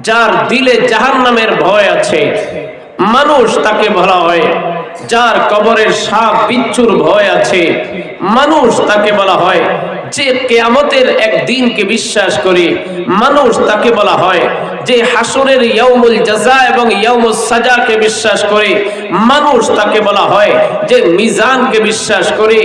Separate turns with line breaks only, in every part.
যার দিলে জাহান নামের ভয় আছে। মানুষ তাকে বলা হয়, যার কবরের সাপ বিচ্ছুর ভয় আছে। মানুষ তাকে বলা হয় যে কেয়ামতের এক দিনকে বিশ্বাস করে মানুষ তাকে বলা হয় যে হাসরের ইয়াউমুল জাজা এবং ইয়াউমুস সাজাকে বিশ্বাস করে। মানুষ তাকে বলা হয় যে মিজানকে বিশ্বাস করে।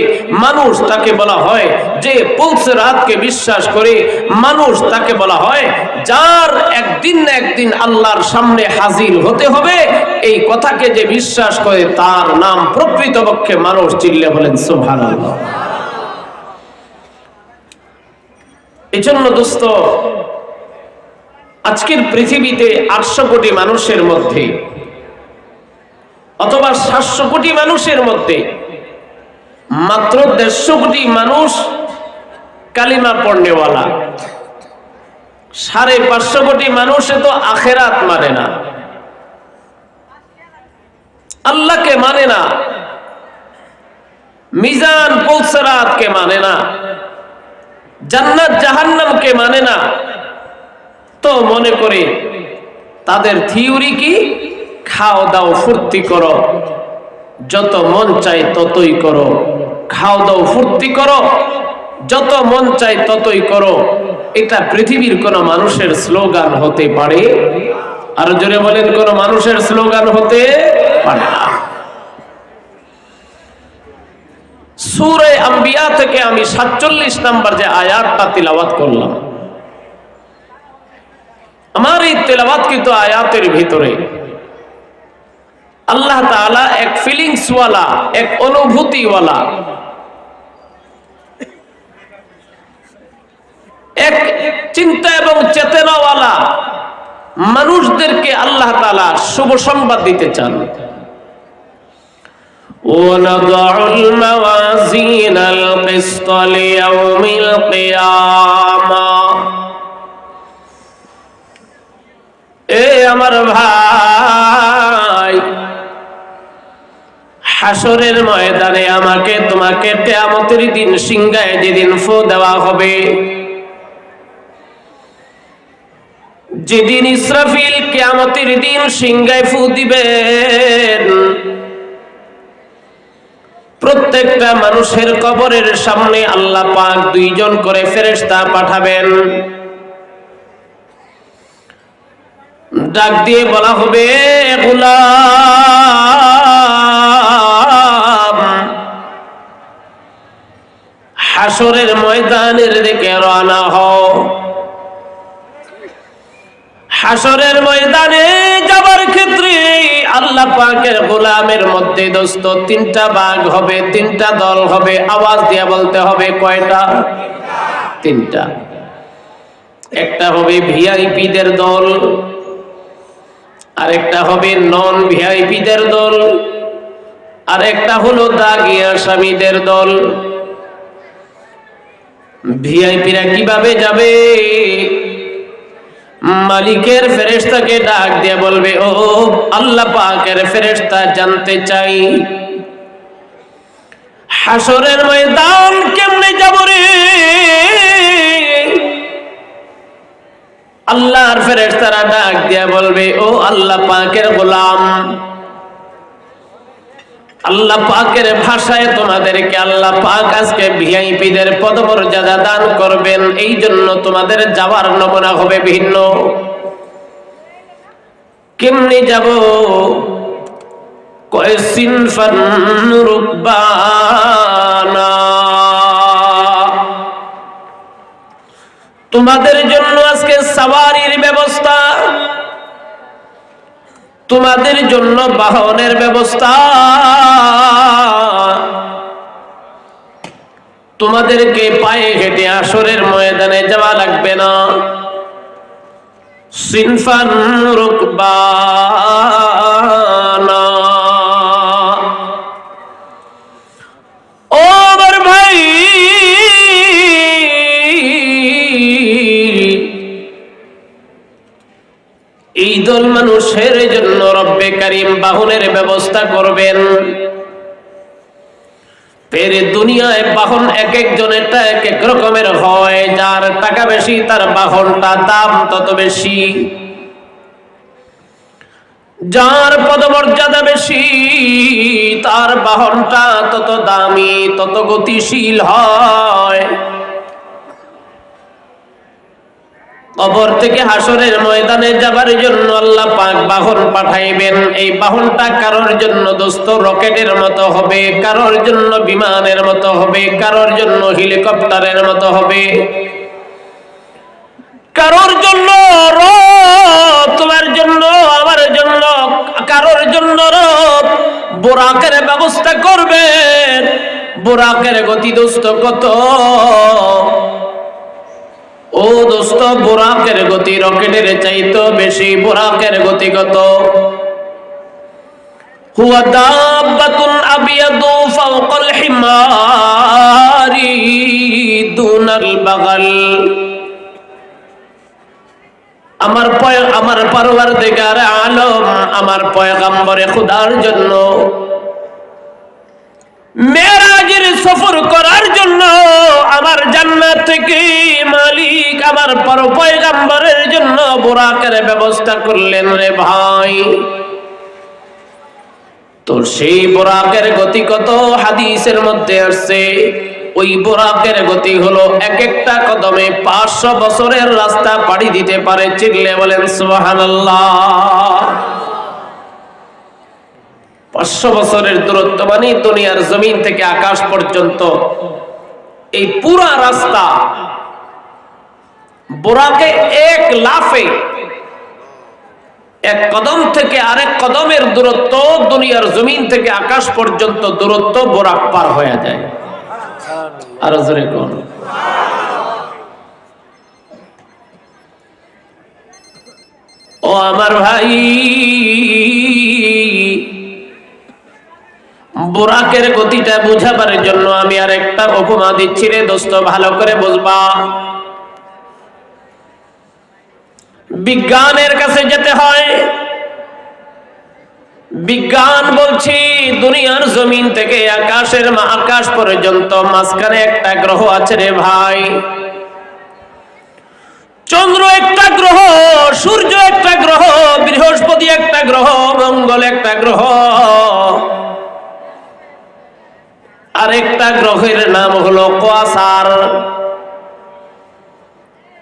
মানুষ তাকে বলা হয় যে পুলসরাতকে বিশ্বাস করে। মানুষ তাকে বলা হয় যার একদিন না একদিন আল্লাহর সামনে হাজির হতে হবে। এই কথাকে যে বিশ্বাস করে তার নাম প্রকৃতপক্ষে মানুষ চিল্লে বলেন সুবহানাল্লাহ। এজন্য দোস্ত, আজকের পৃথিবীতে আটশো কোটি মানুষের মধ্যে অথবা সাতশো কোটি মানুষের মধ্যে মাত্র দেড়শো কোটি মানুষ কালিমা পড়নেওয়ালা। সাড়ে পাঁচশো কোটি মানুষে তো আখেরাত মানে না। আল্লাহকে মানে না। মিজান পৌসরাতকে মানে না। জান্নাত জাহান্নামকে মানে না। তো মনে করে, তাদের থিওরি কি? খাও দাও, ফুর্তি করো। যত মন চাই ততই করো। খাও দাও, ফুর্তি করো। যত মন চাই ততই করো। এটা পৃথিবীর কোন মানুষের স্লোগান হতে পারে? আর জোরে বলেন, কোন মানুষের স্লোগান হতে পারে না। সুরে আম্বিয়া থেকে আমি সাতচল্লিশ নাম্বার যে আয়াতটা তিলাবাত করলাম। আমার এই তেলাবাত কিন্তু আয়াতের ভিতরে আল্লাহ তাআলা এক ফিলিংস ওয়ালা এক অনুভূতিওয়ালা, এক চিন্তা এবং চেতনাওয়ালা মানুষদেরকে আল্লাহ তাআলা শুভ সংবাদ দিতে চান। ونضع الموازين القسط ليوم القيامة এ আমার ভাই হাসরের ময়দানে আমাকে তোমাকে কেয়ামতের দিন সিংহায় যেদিন ফো দেওয়া হবে যেদিন ইসরাফিল কেয়ামতের দিন সিংহায় ফু দিবেন প্রত্যেকটা মানুষের কবরের সামনে আল্লাহ পাক দুইজন করে ফেরেশতা পাঠাবেন। ডাক দিয়ে বলা হবে হাসরের ময়দানের দিকে রওনা হও। হাসরের ময়দানে যাবার ক্ষেত্রে আল্লাহ পাকের গোলামের মধ্যে দোস্ত, তিনটা বাঘ হবে, তিনটা দল হবে, আওয়াজ দিয়ে বলতে হবে কয়টা? তিনটা। একটা হবে ভিআইপিদের দল, আরেকটা হবে নন ভিআইপিদের দল, আরেকটা হলো দাগি আসামিদের দল। ভিআইপিরা কীভাবে যাবে? মালিকের ফেরেশতাকে ডাক দিয়ে বলবে, ও আল্লাহ পাকের ফেরেশতা, জানতে চাই হাসরের ময়দান কেমনে যাব রে? আল্লাহর ফেরেস্তারা ডাক দিয়ে বলবে, ও আল্লাহ পাকের গোলাম আল্লাহ পাকের ভাষায় তোমাদেরকে আল্লাহ পাক আজকে ভিআইপিদের পদমর্যাদা দান করবেন। এই জন্য তোমাদের যাওয়ার নমুনা হবে ভিন্ন। কেমনি যাব? কয় সিনফান রুকবানা। তোমাদের জন্য আজকে সাওয়ারির ব্যবস্থা তোমাদের জন্য বাহনের ব্যবস্থা। তোমাদেরকে পায়ে হেঁটে আসরের ময়দানে যাওয়া লাগবে না। সিনফান রুকবানা দল মানুষের জন্য রব্বে কারিম বাহনের ব্যবস্থা করবেন। পেরে দুনিয়ায় বাহন এক একজনেরটা এক এক রকমের হয়, যার টাকা বেশি, তার বাহনটা দাম তত বেশি। যার পদমর্যাদা বেশি, তার বাহনটা তত দামি, তত গতিশীল হয়। কবর থেকে হাসরের ময়দানে যাবার জন্য আল্লাহ পাক বাহন পাঠাইবেন। এই বাহনটা কারোর জন্য দোস্ত রকেটের মতো হবে, কারোর জন্য বিমানের মতো হবে, কারোর জন্য হেলিকপ্টারের মতো হবে। কারোর জন্য তোমার জন্য, আমার জন্য, কারোর জন্য রব বোরাকের ব্যবস্থা করবেন। বোরাকের গতি দোস্ত কত? ও দোস্ত, বোরাকের গতি রকেটের চাইতো বেশি বোরাকের গতি কত? হুয়া দাব্বাতুন আবিয়াদু ফাওকাল হিমারি দুনাল আমার পয়, আমার পারওয়ার দিগার আলম, আমার পয়গাম্বরে খুদার জন্য। মেরাজের সফর করার জন্য আমার জান্নাত থেকে মালিক আমার পর পয়গাম্বরের জন্য বোরাকের ব্যবস্থা করলেন রে ভাই। তো সেই বোরাকের গতি কত? হাদিসের মধ্যে আসছে, ওই বোরাকের গতি হলো এক একটা কদমে পাঁচশো বছরের রাস্তা পাড়ি দিতে পারে চিল্লে বলেন সুবহানাল্লাহ। পাঁচশো বছরের দূরত্ব মানে দুনিয়ার জমিন থেকে আকাশ পর্যন্ত। এই পুরা রাস্তা বোরাকে এক লাফে, এক কদম থেকে আরেক কদমের দূরত্ব দুনিয়ার জমিন থেকে আকাশ পর্যন্ত দূরত্ব বোরাক পার হয়ে যায়। আরও জোরে কোন? ও আমার ভাই, বোরাকের গতিটা বুঝাবার জন্য আমি আর একটা উপমা দিচ্ছি রে দোস্ত, ভালো করে বুঝবা। বিজ্ঞানের কাছে যেতে হয়। বিজ্ঞান বলছি, দুনিয়ার জমিন থেকে আকাশের আকাশ পর্যন্ত মাঝখানে একটা গ্রহ আছে রে ভাই। চন্দ্র একটা গ্রহ, সূর্য একটা গ্রহ, বৃহস্পতি একটা গ্রহ, মঙ্গল একটা গ্রহ। আরেকটা গ্রহের নাম হলো কোয়াসার।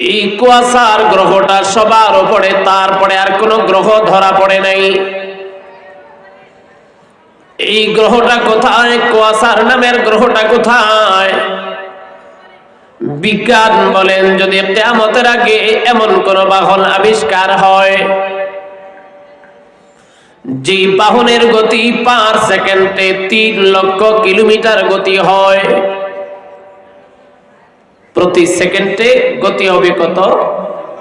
এই কুয়াশার গ্রহটা সবার উপরে, তারপরে আর কোনো গ্রহ ধরা পড়ে নাই। এই গ্রহটা কোথায়? কুয়াশার নামের গ্রহটা কোথায়? বিজ্ঞান বলেন, যদি কেয়ামতের আগে এমন কোন বাহন আবিষ্কার হয় যে বাহনের গতি পার সেকেন্ডে তিন লক্ষ কিলোমিটার গতি হয় প্রতি সেকেন্ডে গতি হবে কত?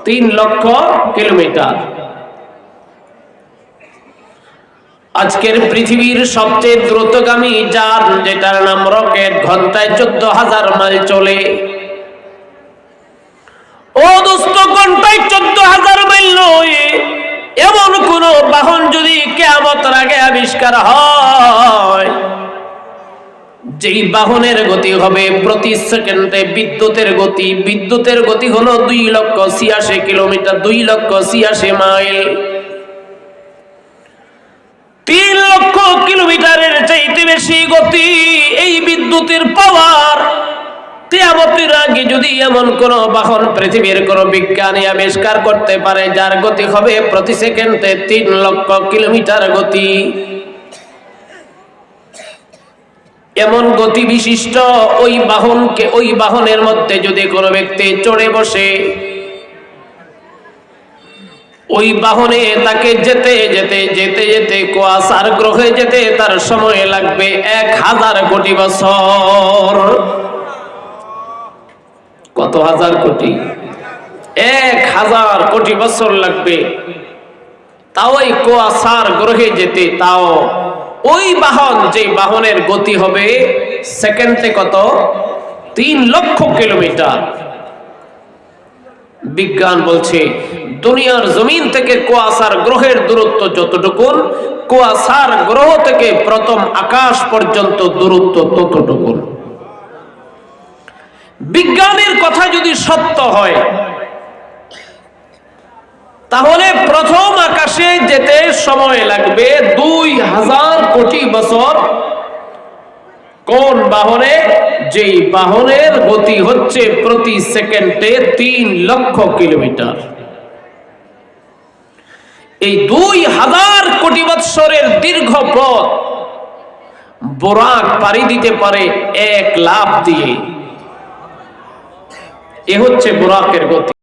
তিন লক্ষ কিলোমিটার। আজকের পৃথিবীর সবচেয়ে দ্রুতগামী যান, যেটার নাম রকেট, ঘন্টায় চোদ্দ হাজার মাইল চলে। ও দোস্ত, ঘন্টায় চোদ্দ হাজার মাইল নয়। এমন কোন বাহন যদি কেয়ামতের আগে আবিষ্কার হয়। যেই বাহনের গতি হবে প্রতি সেকেন্ডে বিদ্যুতের গতি বিদ্যুতের গতি হলো দুই লক্ষ ছিয়াশি কিলোমিটার, দুই লক্ষ ছিয়াশি মাইল। তিন লক্ষ কিলোমিটারের চাইতে বেশি গতি এই বিদ্যুতের পাওয়ার। কেয়ামতের আগে যদি এমন কোন বাহন পৃথিবীর কোন বিজ্ঞানী আবিষ্কার করতে পারে, যার গতি হবে প্রতি সেকেন্ডে তিন লক্ষ কিলোমিটার গতি। এমন গতি বিশিষ্ট? ওই বাহনকে, ওই বাহনের মধ্যে যদি কোনো ব্যক্তি চড়ে বসে, ওই বাহনে তাকে যেতে যেতে যেতে যেতে কুয়াশার গ্রহে যেতে তার সময় লাগবে এক হাজার কোটি বছর। কত হাজার কোটি? এক হাজার কোটি বছর লাগবে। তাও এই কুয়াশার গ্রহে যেতে, তাও ওই বাহন যে বাহনের গতি হবে সেকেন্ডে কত? তিন লক্ষ কিলোমিটার। বিজ্ঞান বলছে, দুনিয়ার জমিন থেকে কুয়াশার গ্রহের দূরত্ব যতটুকুন, কুয়াশার গ্রহ থেকে প্রথম আকাশ পর্যন্ত দূরত্ব ততটুকুন। বিজ্ঞানের কথা যদি সত্য হয় তাহলে প্রথম আকাশে যেতে সময় লাগবে দুই হাজার কোটি বছর। কোন বাহনে? যেই বাহনের গতি হচ্ছে প্রতি সেকেন্ডে তিন লক্ষ কিলোমিটার। এই দুই হাজার কোটি বৎসরের দীর্ঘ পথ বোরাক পাড়ি দিতে পারে এক লাভ দিয়ে। এ হচ্ছে বোরাকের গতি।